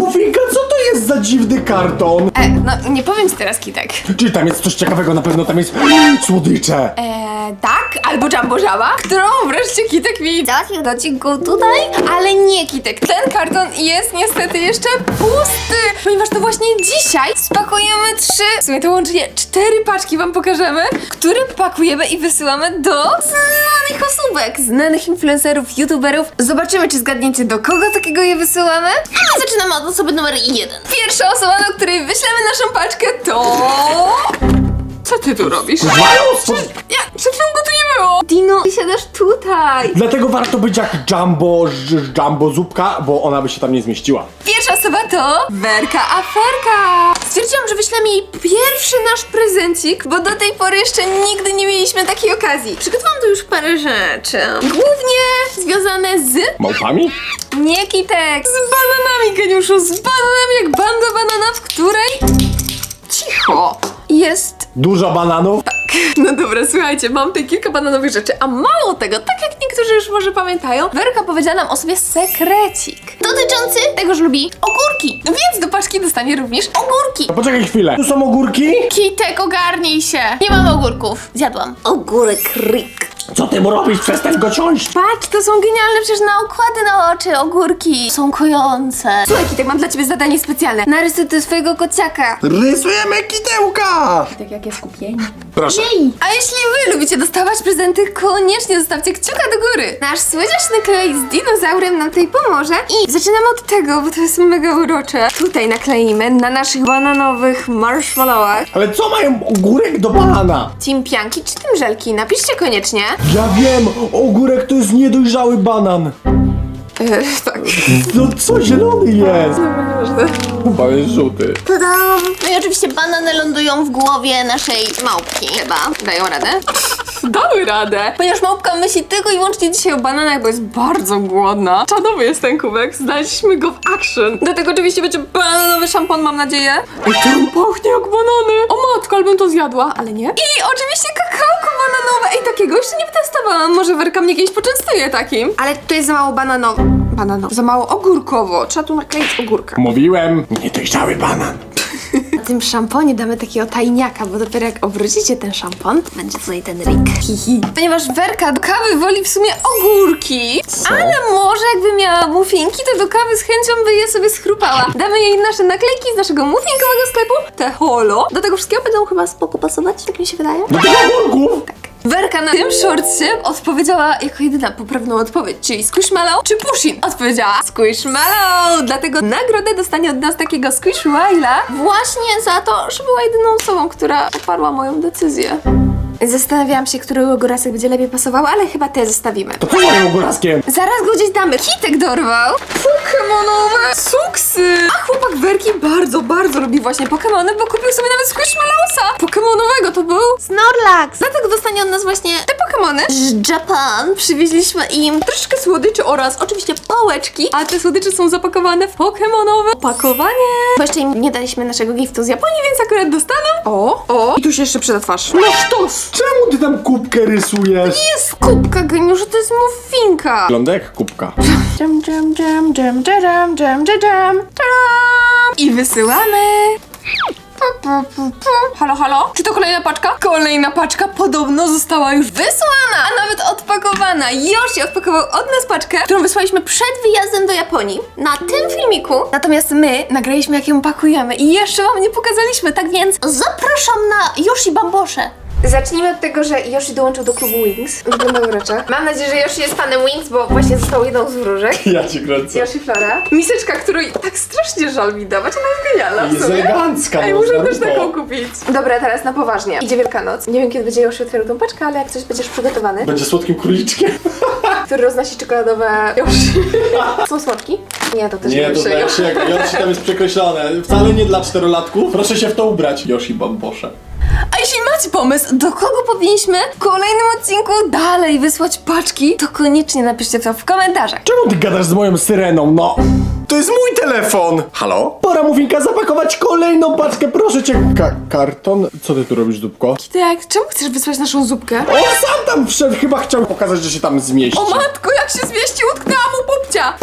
Mufinka, co to jest za dziwny karton? E, no nie powiem ci teraz Kitek. Czy tam jest coś ciekawego? Na pewno tam jest słodycze. E, tak, albo Jumbo Żaba, którą wreszcie Kitek mi załatwił do odcinku tutaj, ale nie Kitek. Ten karton jest niestety jeszcze pusty, ponieważ to właśnie dzisiaj spakujemy trzy, w sumie to łącznie cztery paczki wam pokażemy, które pakujemy i wysyłamy do znanych osóbek, znanych influencerów, youtuberów. Zobaczymy, czy zgadniecie do kogo takiego je wysyłamy. A my zaczynamy od osoby numer jeden. Pierwsza osoba, do której wyślemy naszą paczkę to... Co ty tu robisz? Ja, przed chwilą go tu nie było! Dino, ty siadasz tutaj! Dlatego warto być jak Jumbo, ż- Jumbo Zupka, bo ona by się tam nie zmieściła. Pierwsza osoba to Werka Aferka! Stwierdziłam, że wyślemy jej pierwszy nasz prezencik, bo do tej pory jeszcze nigdy nie mieliśmy takiej okazji. Przygotowałam tu już parę rzeczy. Głównie związane z... Małpami? Nie kitek! Z bananami, geniuszu! Z bananami jak banda banana, w której... Cicho! Jest Dużo bananów? No dobra, słuchajcie, mam tutaj kilka bananowych rzeczy, a mało tego, tak jak niektórzy już może pamiętają, Werka powiedziała nam o sobie sekrecik dotyczący tego, że lubi ogórki. Więc do paczki dostanie również ogórki. No poczekaj chwilę. Tu są ogórki? Kitek, ogarnij się. Nie mam ogórków. Zjadłam. Ogórek ryk. Co ty mu robisz? Przestań go ciąć. Patrz, to są genialne przecież na okłady na oczy ogórki. Są kojące. Słuchaj, Kitek, mam dla ciebie zadanie specjalne. Narysuj ty swojego kociaka. Rysujemy kitełka! Tak jak jest skupienie. Proszę. A jeśli wy lubicie dostawać prezenty, koniecznie zostawcie kciuka do góry. Nasz słyneczny klej z dinozaurem nam tutaj pomoże. I zaczynamy od tego, bo to jest mega urocze. Tutaj nakleimy na naszych bananowych marshmallowach. Ale co mają ogórek do banana? Timpianki czy tym żelki? Napiszcie koniecznie. Ja wiem, ogórek to jest niedojrzały banan. E, tak. No co, zielony jest? Chyba jest żółty. Tadam! No i oczywiście banany lądują w głowie naszej małpki. Chyba. Dają radę? Dały radę! Ponieważ małpka myśli tylko i wyłącznie dzisiaj o bananach, bo jest bardzo głodna. Czadowy jest ten kubek, znaleźliśmy go w action. Do tego oczywiście będzie bananowy szampon, mam nadzieję. I to pachnie jak banany! O matko, albym to zjadła, ale nie. I oczywiście kakałko bananowe! Ej, takiego jeszcze nie testowałam. Może Werka mnie kiedyś poczęstuje takim. Ale to jest za mało bananowo. Bananowo. Za mało ogórkowo. Trzeba tu nakleić ogórka. Mówiłem, niedojrzały banan. Na tym szamponie damy takiego tajniaka, bo dopiero jak obrócicie ten szampon, będzie tutaj ten rik. Hihi. Ponieważ Werka do kawy woli w sumie ogórki, ale może jakby miała muffinki, to do kawy z chęcią by je sobie schrupała. Damy jej nasze naklejki z naszego muffinkowego sklepu, te holo. Do tego wszystkiego będą chyba spoko pasować, tak mi się wydaje. Do tych ogórków? Werka na tym shortsie odpowiedziała jako jedyna poprawną odpowiedź, czyli Squishmallow czy Pushin. Odpowiedziała Squishmallow, dlatego nagrodę dostanie od nas takiego Squishwhila właśnie za to, że była jedyną osobą, która poparła moją decyzję. Zastanawiałam się, który ogórasek będzie lepiej pasował, ale chyba te zostawimy. To co moim ogóraskiem? Zaraz go gdzieś damy. Kitek dorwał. Pokemonowe suksy. A chłopak Werki bardzo, bardzo lubi właśnie Pokemony, bo kupił sobie nawet Squishmallowsa. Pokemonowego to był Snorlax. Dlatego dostanie od nas właśnie te Pokemony. Z Japan przywieźliśmy im troszeczkę słodyczy oraz oczywiście pałeczki, a te słodycze są zapakowane w pokemonowe opakowanie. Bo jeszcze im nie daliśmy naszego giftu z Japonii, więc akurat dostaną. O, o. I tu się jeszcze przyda twarz. No sztos. Czemu ty tam kubkę rysujesz? Jest kubka, geniuszu, to jest muffinka. Lądek? Kubka. Dżem, dżem, dżem, dżem, dżem, dżem, dżem, dżem, I wysyłamy. Halo, halo? Czy to kolejna paczka? Kolejna paczka podobno została już wysłana, a nawet odpakowana. Yoshi odpakował od nas paczkę, którą wysłaliśmy przed wyjazdem do Japonii na tym filmiku. Natomiast my nagraliśmy, jak ją pakujemy i jeszcze wam nie pokazaliśmy, tak więc zapraszam na Yoshi Bambosze. Zacznijmy od tego, że Yoshi dołączył do klubu Wings. Wygląda uroczo. Mam nadzieję, że Yoshi jest fanem Wings, bo właśnie został jedną z wróżek. Ja ci kręcę. Yoshi Flora. Miseczka, której tak strasznie żal mi dawać, ona jest genialna w Jest sumie. elegancka, Ej, muszę też taką kupić. Dobra, teraz na poważnie. Idzie Wielkanoc. Nie wiem, kiedy będzie Yoshi otwierał tą paczkę, ale jak coś będziesz przygotowany, Będzie słodkim króliczkiem. który roznosi czekoladowe Yoshi. Są słodki? Nie, to też Nie, to Yoshi. znaczy jak Yoshi tam jest przekreślone. Wcale nie dla czterolatków. Proszę się w to ubrać. Yoshi Bambosze. A jeśli macie pomysł, do kogo powinniśmy w kolejnym odcinku dalej wysłać paczki, to koniecznie napiszcie to w komentarzach. Czemu ty gadasz z moją syreną, no? To jest mój telefon! Halo? Pora, Mufinka, zapakować kolejną paczkę, proszę cię. Ka karton? Co ty tu robisz, dupko? Tak, czemu chcesz wysłać naszą zupkę? On sam tam wszedł, chyba chciał pokazać, że się tam zmieści. O matko, jak się zmieści, utknęła mu popcia!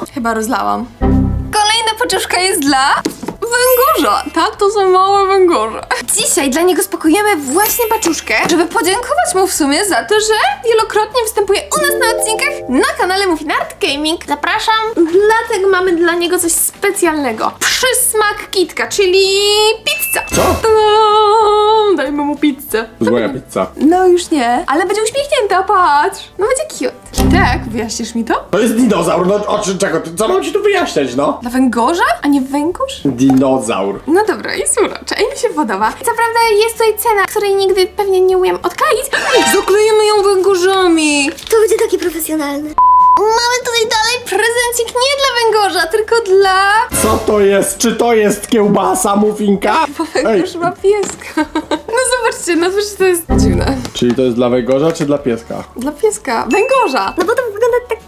O! Chyba rozlałam. Kolejna paczuszka jest dla węgorza. Tak, to są małe węgorze. Dzisiaj dla niego spakujemy właśnie paczuszkę, żeby podziękować mu w sumie za to, że wielokrotnie występuje u nas na odcinkach na kanale Muffin Art Gaming. Zapraszam. Dlatego mamy dla niego coś specjalnego. Przysmak kitka, czyli pizza. Co? Tadam! Dajmy mu pizzę. Zła pizza. No już nie, ale będzie uśmiechnięta, patrz. No będzie cute. Kitek, wyjaśnisz mi to? To jest dinozaur, no o czym, czego, co mam ci tu wyjaśniać, no? Dla węgorza, a nie węgorz? Dinozaur. No dobra, jest urocza i mi się podoba. Co prawda jest tutaj cena, której nigdy pewnie nie umiem odkleić. Zaklejemy ją węgorzami. To będzie takie profesjonalne. Mamy tutaj dalej prezencik nie dla węgorza, tylko dla... Co to jest? Czy to jest kiełbasa, muffinka? Bo węgorz ma pieska. No zobaczcie, no przecież to jest dziwne. Czyli to jest dla węgorza, czy dla pieska? Dla pieska. Węgorza. No bo to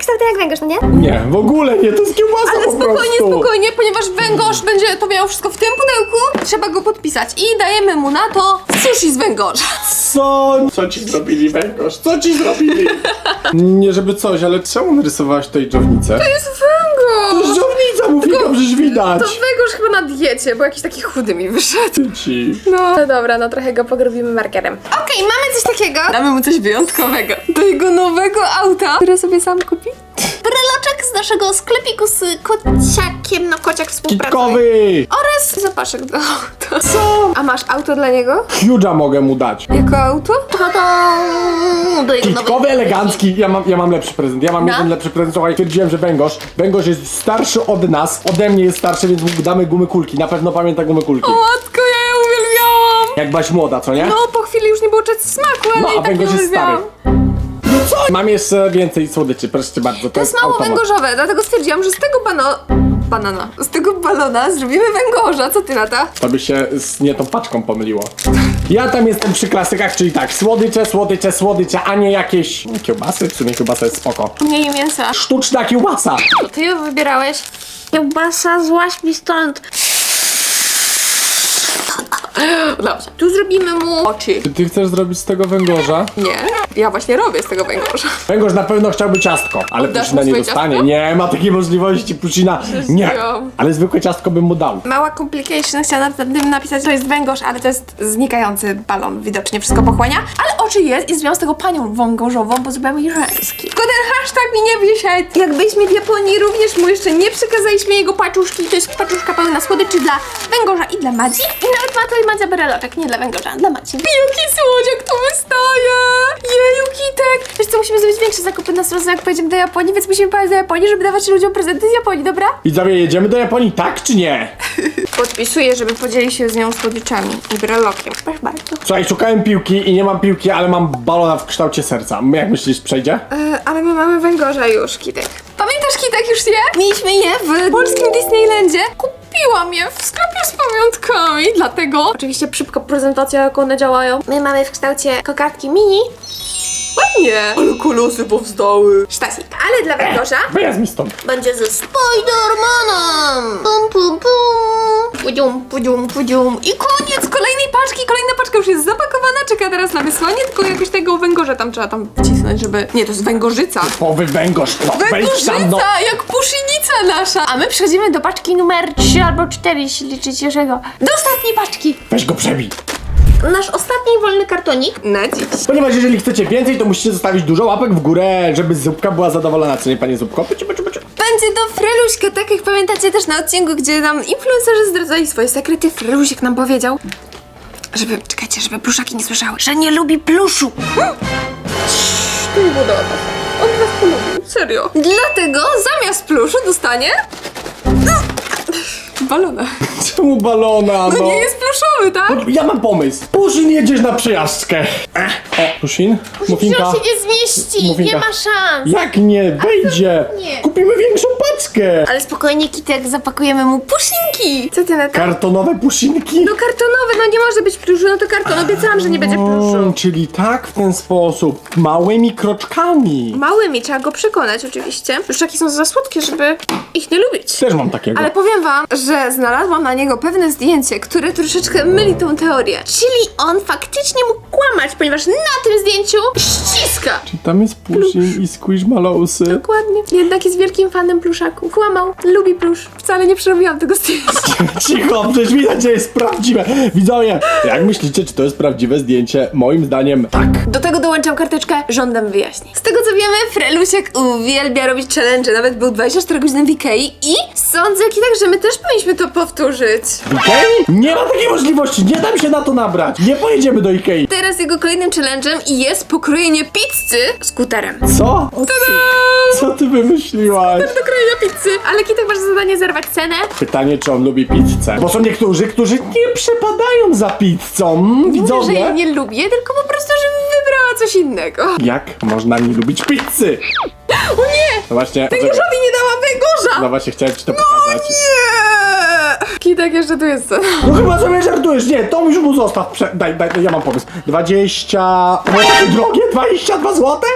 tak kształtem jak węgorz, no nie? Nie, w ogóle nie, to jest kiełbasa Ale po spokojnie, prostu. spokojnie, ponieważ węgorz będzie to miał wszystko w tym pudełku, trzeba go podpisać i dajemy mu na to sushi z węgorza. Co? Co ci zrobili węgorz? Co ci zrobili? nie żeby coś, ale czemu narysowałaś tutaj dżownicę? To jest węgorz! Dżownica, muffinka, przecież widać. To węgorz chyba na diecie, bo jakiś taki chudy mi wyszedł. Ci. No, no dobra, no trochę go pogrobimy markerem. Okej, mamy coś takiego. Damy mu coś wyjątkowego. Do jego nowego auta, które sobie sam kupi. Z naszego sklepiku z kociakiem, no kociak współpracuje. Kitkowy! Oraz zapaszek do auta. Co? A masz auto dla niego? Huge'a mogę mu dać. Jako auto? To do jego Kitkowy, elegancki. Ja mam, ja mam lepszy prezent. Ja mam No. jeden lepszy prezent. Słuchaj, twierdziłem, że węgorz. Węgorz jest starszy od nas. Ode mnie jest starszy, więc mu damy gumy kulki. Na pewno pamięta gumy kulki. Matko, ja je uwielbiałam! Jak byłaś młoda, co nie? No, po chwili już nie było czegoś smaku, ale No, i a tak je węgorz jest stary. uwielbiałam. Co? Mam jeszcze więcej słodyczy, proszę cię bardzo. To, To jest mało automat. węgorzowe, dlatego stwierdziłam, że z tego bano... Banana. Z tego balona zrobimy węgorza, co ty na to? To by się z nie tą paczką pomyliło. Ja tam jestem przy klasykach, czyli tak, słodycze, słodycze, słodycze, a nie jakieś no, kiełbasy. W sumie kiełbasa jest spoko. Mniej mięsa. Sztuczna kiełbasa. Ty ją wybierałeś. Kiełbasa, złaś mi stąd. Dobrze. Tu zrobimy mu oczy. Czy ty chcesz zrobić z tego węgorza? Nie, ja właśnie robię z tego węgorza. Węgorz na pewno chciałby ciastko, ale Oddasz Pusina mu nie swoje dostanie. ciastko? Nie ma takiej możliwości, Pusina. Nie. Ale zwykłe ciastko bym mu dał. Mała complication, chciałam na tym napisać, że to jest węgorz, ale to jest znikający balon, widocznie wszystko pochłania. Ale oczy jest i zrobiłam z tego panią węgorzową, bo zrobiłam jej rzęski. Tylko ten hashtag mi nie wyszedł. Jak byliśmy w Japonii, również mu jeszcze nie przekazaliśmy jego paczuszki. To jest paczuszka pełna słodyczy dla węgorza i dla Madzi. I nawet ma tutaj Madzia bereloczek, nie dla węgorza, dla Madzi. Jaki słodziak tu wystaje! Jeju, kitek! Wiesz co, musimy zrobić większe zakupy na stronę, jak pojedziemy do Japonii, więc musimy pojechać do Japonii, żeby dawać ludziom prezenty z Japonii, dobra? Widzowie, jedziemy do Japonii, tak czy nie? Podpisuję, żeby podzielił się z nią słodyczami i brelokiem. Proszę bardzo. Słuchaj, szukałem piłki i nie mam piłki, ale mam balona w kształcie serca. Jak myślisz, przejdzie? E, ale my mamy węgorza już, Kitek. Pamiętasz, Kitek, już je? Mieliśmy je w polskim Disneylandzie. Kupiłam je w sklepie z pamiątkami, dlatego... Oczywiście szybka prezentacja, jak one działają. My mamy w kształcie kokardki mini. Ładnie! Ale kolosy powstały. Sztasik, ale dla węgorza Wyjazd mi stąd. będzie ze Spidermanem! Pum, pum, pum! Pudzium, pudzium, pudzium. I koniec kolejnej paczki. Kolejna paczka już jest zapakowana, czeka teraz na wysłanie, tylko jakoś tego węgorza tam trzeba tam wcisnąć, żeby... Nie, to jest węgorzyca. Powy węgorz, no wejdź tam, no. Węgorzyca, jak puszynica nasza! A my przechodzimy do paczki numer 3 albo 4, jeśli liczycie czego. Do ostatniej paczki! Weź go przebij. Nasz ostatni wolny kartonik na dziś. Ponieważ jeżeli chcecie więcej, to musicie zostawić dużo łapek w górę, żeby Zupka była zadowolona. Co nie, panie Zupko? Pycie, pycie, pycie. Będzie to Freluśka, tak jak pamiętacie też na odcinku, gdzie nam influencerzy zdradzali swoje sekrety. Frelusiek nam powiedział, żeby, czekajcie, żeby pluszaki nie słyszały, że nie lubi pluszu. To nie było do was. On was polubił, serio. Dlatego zamiast pluszu dostanie... Balona. Czemu balona, no? No nie jest pluszowy, tak? No, Ja mam pomysł. Puszin, jedziesz na przejażdżkę. O, Puszin? Mufinka? się nie zmieści, Mufinka. nie ma szans. Jak nie? Wejdzie. nie. Kupimy większą paczkę. Ale spokojnie, Kitek, zapakujemy mu puszynki. Co ty na to? Kartonowe puszinki? No kartonowe, no nie może być pluszu, no to karton. Obiecałam, że nie będzie O, pluszu. czyli tak w ten sposób. Małymi kroczkami. Małymi, trzeba go przekonać oczywiście. Pluszaki są za słodkie, żeby ich nie lubić. Też mam takiego. Ale powiem wam, że znalazłam na niego pewne zdjęcie, które troszeczkę myli tą teorię. Czyli on faktycznie mógł kłamać, ponieważ na tym zdjęciu ściska. Czy tam jest Pushing i Squishmalousy? Dokładnie. Jednak jest wielkim fanem pluszaków. Kłamał, lubi plusz. Wcale nie przerobiłam tego zdjęcia. Cicho, przecież widać, że jest prawdziwe. Widzowie, jak myślicie, czy to jest prawdziwe zdjęcie? Moim zdaniem tak. Do tego dołączam karteczkę, żądam wyjaśnień. Z tego co wiemy, Frelusiek uwielbia robić challenge, nawet był 24 godziny w Ikei i sądzę, Kitek, że my też powinniśmy to powtórzyć. Ikei? Nie ma takiej możliwości, nie dam się na to nabrać. Nie pojedziemy do Ikei. Teraz jego kolejnym challenge'em jest pokrojenie pizzy skuterem. Co? O, co? Co ty wymyśliłaś? Do krojenia pizzy. Ale Kitek masz za zadanie zerwać cenę. Pytanie, czy on lubi pizzę. Bo są niektórzy, którzy nie przepadają za pizzą. Mówię, że Widzowie. jej nie lubię, tylko po prostu, żebym wybrała coś innego. Jak można nie lubić pizzy? O nie! No właśnie, Węgorzowi nie dałam węgorza! no właśnie chciałem ci to pokazać. Nie! Kitek jeszcze tu jest. No chyba sobie żartujesz, nie, to już mu zostaw. Prze daj, daj, ja mam pomysł. 20... No takie drogie? 22 złote?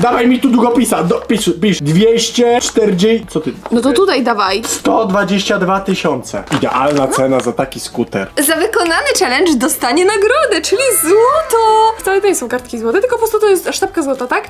Dawaj mi tu długopisa, do, pisz, pisz, 240... Co ty? No to tutaj dawaj. 122 tysiące. Idealna cena za taki skuter. Za wykonany challenge dostanie nagrodę, czyli złoto! Wcale to nie są kartki złote, tylko po prostu to jest sztabka złota, tak?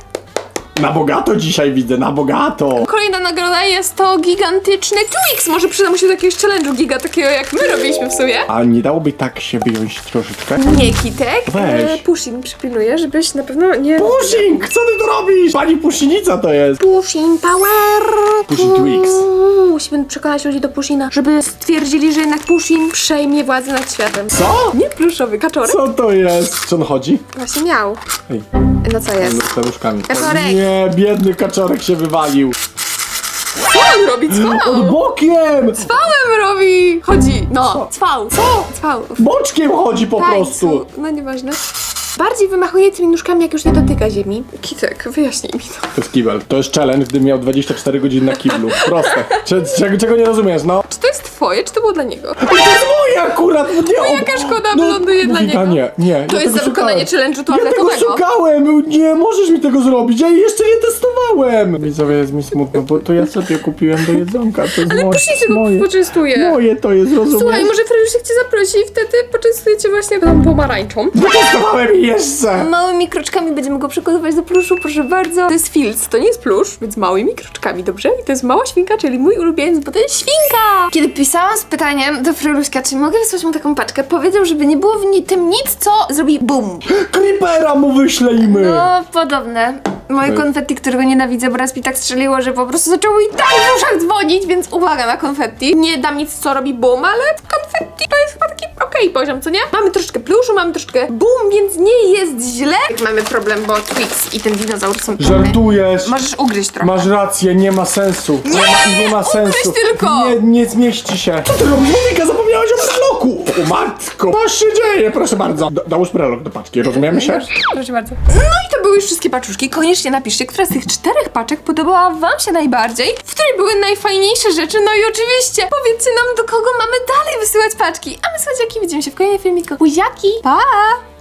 Na bogato dzisiaj widzę, na bogato. Kolejna nagroda jest to gigantyczny Twix. Może przyda mu się do jakiegoś challenge'u giga, takiego jak my robiliśmy w sumie. A nie dałoby tak się wyjąć troszeczkę? Nie, Kitek. Weź. E, Pushin przypilnuje, żebyś na pewno nie... Pushing! Co ty tu robisz? Pani Puszinica to jest. Pushin Power! Pushin Twix. Musimy przekonać ludzi do Pushina, żeby stwierdzili, że jednak Pushin przejmie władzę nad światem. Co? Nie pluszowy kaczorek. Co to jest? Co on chodzi? Właśnie miał. Ej, No co jest? z staruszkami. Kaczorek. Nie, biedny kaczorek się wywalił. Co on robi? Cwał! Bokiem! Cwałem robi! Chodzi. No, cwał. Co? Cwał. Boczkiem chodzi po prostu. No nieważne. Bardziej wymachuje tymi nóżkami, jak już nie dotyka ziemi. Kitek, wyjaśnij mi to. To jest kibel. To jest challenge, gdy miał 24 godziny na kiblu. Proste. Cze- czego, czego nie rozumiesz, no? Czy to jest twoje, czy to było dla niego? To jest moje akurat! no Nie, o- jaka szkoda, bo ląduje dla niego. Nie, nie. To jest tego za wykonanie challenge'u Ja tego toaletowego. szukałem! Nie możesz mi tego zrobić, ja jeszcze nie testowałem! Widzowie, jest mi smutno, bo to ja sobie kupiłem do jedzonka, to jest moje. Później się go moje. poczęstuje. Moje to jest, rozumiesz? Słuchaj, może Frelusiek cię zaprosi i wtedy poczęstuje cię właśnie tą pomarańczą. Testowałem i jeszcze! Małymi kroczkami będziemy go przygotować do pluszu, proszę bardzo. To jest filc, to nie jest plusz, więc małymi kroczkami, dobrze? I to jest mała świnka, czyli mój ulubieniec, bo to jest świnka! Kiedy pisałam z pytaniem do Freluśka, czy mogę wysłać mu taką paczkę, powiedział, żeby nie było w ni- tym nic, co zrobi bum. Creepera mu wyślejmy! No, podobne. Moje konfetti, którego nienawidzę, bo raz mi tak strzeliło, że po prostu zaczęło i tak w uszach dzwonić, więc uwaga na konfetti. Nie dam nic, co robi bum, ale konfetti to jest chyba taki okej poziom, co nie? Mamy troszeczkę pluszu, mamy troszeczkę bum, więc nie jest źle. Mamy problem, bo Twix i ten dinozaur są Żartujesz! Możesz ugryźć trochę. Masz rację, nie ma sensu. Nie, ma, nie ma sensu. tylko. Nie, nie zmieści się. Co ty robisz? Monika, zapomniałaś o breloku! O matko! Co się dzieje? Proszę bardzo. Do, dołóż brelok do paczki, rozumiemy się? Proszę bardzo. No i były już wszystkie paczuszki. Koniecznie napiszcie, która z tych czterech paczek podobała wam się najbardziej, w której były najfajniejsze rzeczy, no i oczywiście powiedzcie nam, do kogo mamy dalej wysyłać paczki. A my, słodziaki, widzimy się w kolejnym filmiku. Buziaki! Pa!